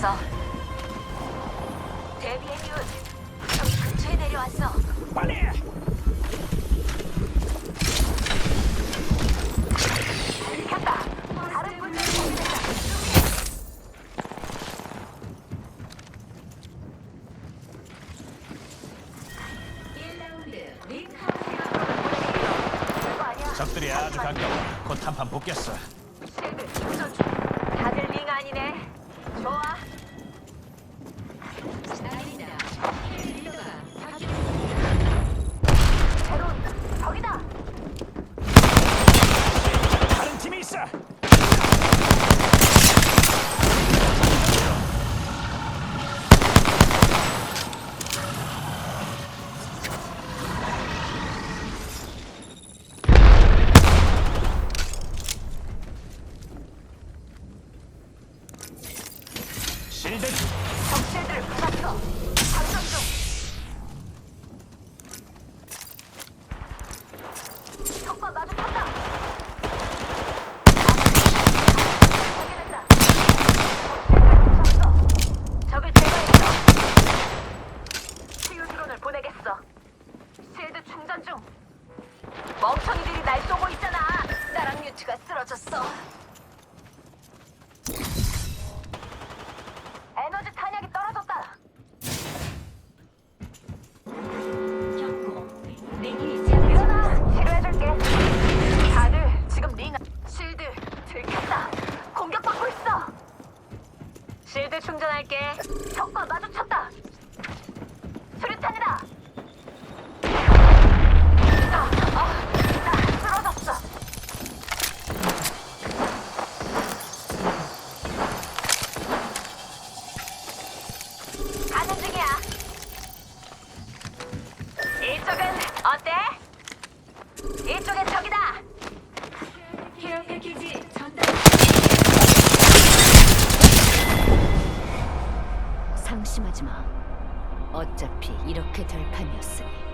있어. 데뷔의 뉴. 저기 근처에 내려왔어. 빨리! 켰다. 다른 분들이 공격했다. 별거 아니야. 적들이 아주 가까워. 곧 한판 붙겠어. 다들 링 아니네. 좋아. 새로운 적이다. 다른 팀이 있어. 적실들을 부쉈어. 장전 중. 적과 마주쳤다. 적실들을 부쉈어. 적을 제거했어. 치유 드론을 보내겠어. 실드 충전 중. 멍청이들이 날 쏘고 있잖아. 나랑 뮤트가 쓰러졌어. 전할게. 적과 마주쳤다. 수류탄이다. 아, 아, 나 쓰러졌어. 가는 중이야. 이쪽은 어때? 이쪽엔 적이다. 케어 패키지 전달. 상심하지 마. 어차피 이렇게 될 판이었으니.